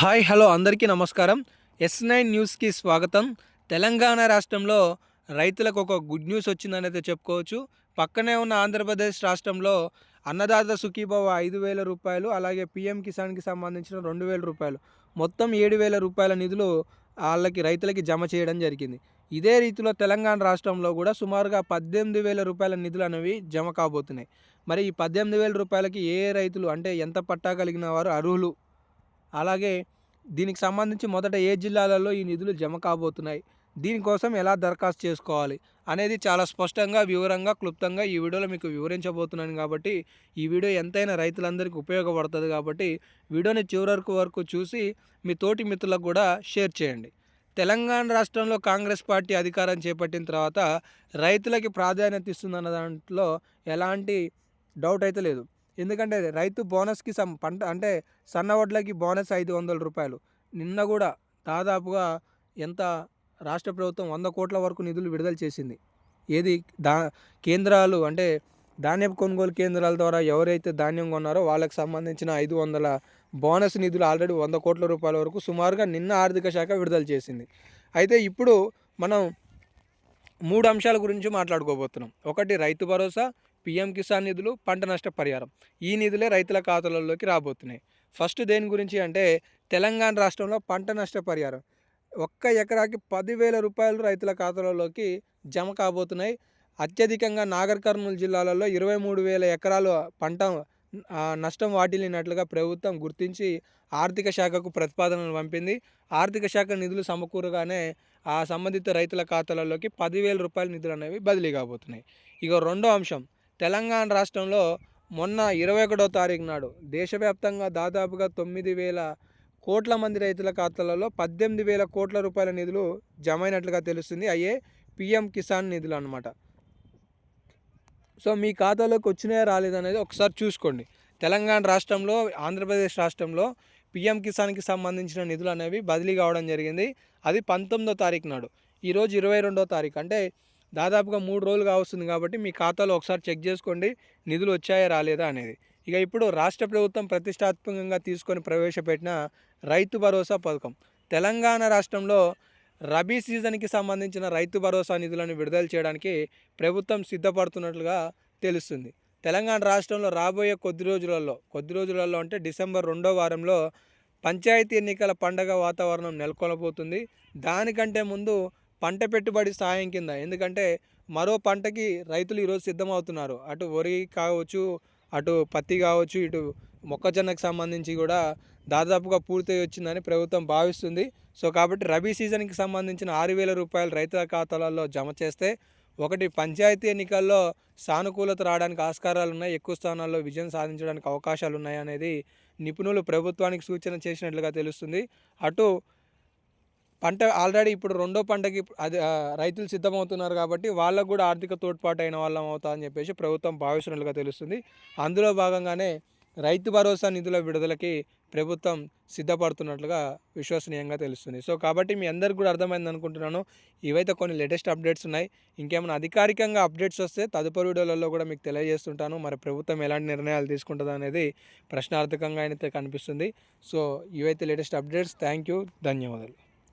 Hi hello అందరికీ నమస్కారం. Yes nine న్యూస్కి స్వాగతం. తెలంగాణ రాష్ట్రంలో రైతులకు ఒక గుడ్ న్యూస్ వచ్చిందని అయితే చెప్పుకోవచ్చు. పక్కనే ఉన్న ఆంధ్రప్రదేశ్ రాష్ట్రంలో అన్నదాత సుఖీభవ ఐదు వేల రూపాయలు అలాగే పిఎం కిసాన్కి సంబంధించిన రెండు వేల రూపాయలు. మొత్తం ఏడు వేల రూపాయల నిధులు వాళ్ళకి రైతులకి జమ చేయడం జరిగింది. ఇదే రీతిలో తెలంగాణ రాష్ట్రంలో కూడా సుమారుగా పద్దెనిమిది వేల రూపాయల నిధులు అనేవి జమ కాబోతున్నాయి. మరి ఈ పద్దెనిమిది వేల రూపాయలకి ఏ రైతులు అంటే ఎంత పట్టా కలిగిన వారు అర్హులు? అలాగే దీనికి సంబంధించి మొదట ఏ జిల్లాలలో ఈ నిధులు జమ కాబోతున్నాయి దీనికోసం ఎలా దరఖాస్తు చేసుకోవాలి అనేది చాలా స్పష్టంగా వివరంగా క్లుప్తంగా ఈ వీడియోలో మీకు వివరించబోతున్నాను కాబట్టి ఈ వీడియో ఎంతైనా రైతులందరికీ ఉపయోగపడుతుంది కాబట్టి వీడియోని చివరకు వరకు చూసి మీ తోటి మిత్రులకు కూడా షేర్ చేయండి. తెలంగాణ రాష్ట్రంలో కాంగ్రెస్ పార్టీ అధికారం చేపట్టిన తర్వాత రైతులకి ప్రాధాన్యత ఇస్తుందన్న దాంట్లో ఎలాంటి డౌట్ అయితే లేదు. ఎందుకంటే రైతు బోనస్కి సం పంట అంటే సన్న వడ్లకి బోనస్ ఐదు వందల రూపాయలు. నిన్న కూడా దాదాపుగా ఎంత రాష్ట్ర ప్రభుత్వం వంద కోట్ల వరకు నిధులు విడుదల చేసింది. ఏది దా కేంద్రాలు అంటే ధాన్యపు కొనుగోలు కేంద్రాల ద్వారా ఎవరైతే ధాన్యం కొన్నారో వాళ్ళకి సంబంధించిన ఐదు వందల బోనస్ నిధులు ఆల్రెడీ వంద కోట్ల రూపాయల వరకు సుమారుగా నిన్న ఆర్థిక శాఖ విడుదల చేసింది. అయితే ఇప్పుడు మనం మూడు అంశాల గురించి మాట్లాడుకోబోతున్నాం. ఒకటి రైతు భరోసా పిఎం కిసాన్ నిధులు పంట నష్ట పరిహారం ఈ నిధులే రైతుల ఖాతాలలోకి రాబోతున్నాయి. ఫస్ట్ దేని గురించి అంటే తెలంగాణ రాష్ట్రంలో పంట నష్ట పరిహారం ఒక్క ఎకరాకి పదివేల రూపాయలు రైతుల ఖాతాలలోకి జమ కాబోతున్నాయి. అత్యధికంగా నాగర్ కర్నూలు జిల్లాలలో ఇరవై మూడు వేల ఎకరాలు పంట నష్టం వాటిల్లినట్లుగా ప్రభుత్వం గుర్తించి ఆర్థిక శాఖకు ప్రతిపాదనలు పంపింది. ఆర్థిక శాఖ నిధులు సమకూరగానే ఆ సంబంధిత రైతుల ఖాతాలలోకి పదివేల రూపాయల నిధులు అనేవి బదిలీ కాబోతున్నాయి. ఇక రెండో అంశం. తెలంగాణ రాష్ట్రంలో మొన్న ఇరవై ఒకటో తారీఖు నాడు దేశవ్యాప్తంగా దాదాపుగా తొమ్మిది వేల కోట్ల మంది రైతుల ఖాతాలలో పద్దెనిమిది వేల కోట్ల రూపాయల నిధులు జమ అయినట్లుగా తెలుస్తుంది. అయ్యే పిఎం కిసాన్ నిధులు అనమాట సో మీ ఖాతాలోకి వచ్చినాయా రాలేదనేది ఒకసారి చూసుకోండి. తెలంగాణ రాష్ట్రంలో ఆంధ్రప్రదేశ్ రాష్ట్రంలో పిఎం కిసాన్కి సంబంధించిన నిధులు అనేవి బదిలీ కావడం జరిగింది. అది పంతొమ్మిదో తారీఖు నాడు. ఈరోజు ఇరవై రెండో తారీఖు. అంటే దాదాపుగా మూడు రోజులు కావస్తుంది కాబట్టి మీ ఖాతాలో ఒకసారి చెక్ చేసుకోండి నిధులు వచ్చాయా రాలేదా అనేది. ఇక ఇప్పుడు రాష్ట్ర ప్రభుత్వం ప్రతిష్టాత్మకంగా తీసుకొని ప్రవేశపెట్టిన రైతు భరోసా పథకం. తెలంగాణ రాష్ట్రంలో రబీ సీజన్కి సంబంధించిన రైతు భరోసా నిధులను విడుదల చేయడానికి ప్రభుత్వం సిద్ధపడుతున్నట్లుగా తెలుస్తుంది. తెలంగాణ రాష్ట్రంలో రాబోయే కొద్ది రోజులలో కొద్ది రోజులలో అంటే డిసెంబర్ రెండో వారంలో పంచాయతీ ఎన్నికల పండగ వాతావరణం నెలకొనబోతుంది. దానికంటే ముందు పంట పెట్టుబడి సాయం కింద. ఎందుకంటే మరో పంటకి రైతులు ఈరోజు సిద్ధమవుతున్నారు. అటు వరి కావచ్చు అటు పత్తి కావచ్చు ఇటు మొక్కజొన్నకు సంబంధించి కూడా దాదాపుగా పూర్తయి వచ్చిందని ప్రభుత్వం భావిస్తుంది. సో కాబట్టి రబీ సీజన్కి సంబంధించిన ఆరు వేల రూపాయలు రైతుల ఖాతాలలో జమ చేస్తే ఒకటి పంచాయతీ ఎన్నికల్లో సానుకూలత రావడానికి ఆస్కారాలు ఉన్నాయి. ఎక్కువ స్థానాల్లో విజయం సాధించడానికి అవకాశాలు ఉన్నాయి అనేది నిపుణులు ప్రభుత్వానికి సూచన చేసినట్లుగా తెలుస్తుంది. అటు పంట ఆల్రెడీ ఇప్పుడు రెండో పంటకి అది రైతులు సిద్ధమవుతున్నారు కాబట్టి వాళ్ళకు కూడా ఆర్థిక తోడ్పాటు అయిన వాళ్ళం అవుతా అని చెప్పేసి ప్రభుత్వం భావిస్తున్నట్లుగా తెలుస్తుంది. అందులో భాగంగానే రైతు భరోసా నిధుల విడుదలకి ప్రభుత్వం సిద్ధపడుతున్నట్లుగా విశ్వసనీయంగా తెలుస్తుంది. సో కాబట్టి మీ అందరికి కూడా అర్థమైంది అనుకుంటున్నాను. ఇవైతే కొన్ని లేటెస్ట్ అప్డేట్స్ ఉన్నాయి. ఇంకేమైనా అధికారికంగా అప్డేట్స్ వస్తే తదుపరి వీడియోలలో కూడా మీకు తెలియజేస్తుంటాను. మరి ప్రభుత్వం ఎలాంటి నిర్ణయాలు తీసుకుంటుంది అనేది ప్రశ్నార్థకంగా అయితే కనిపిస్తుంది. సో ఇవైతే లేటెస్ట్ అప్డేట్స్. Thank you. ధన్యవాదాలు.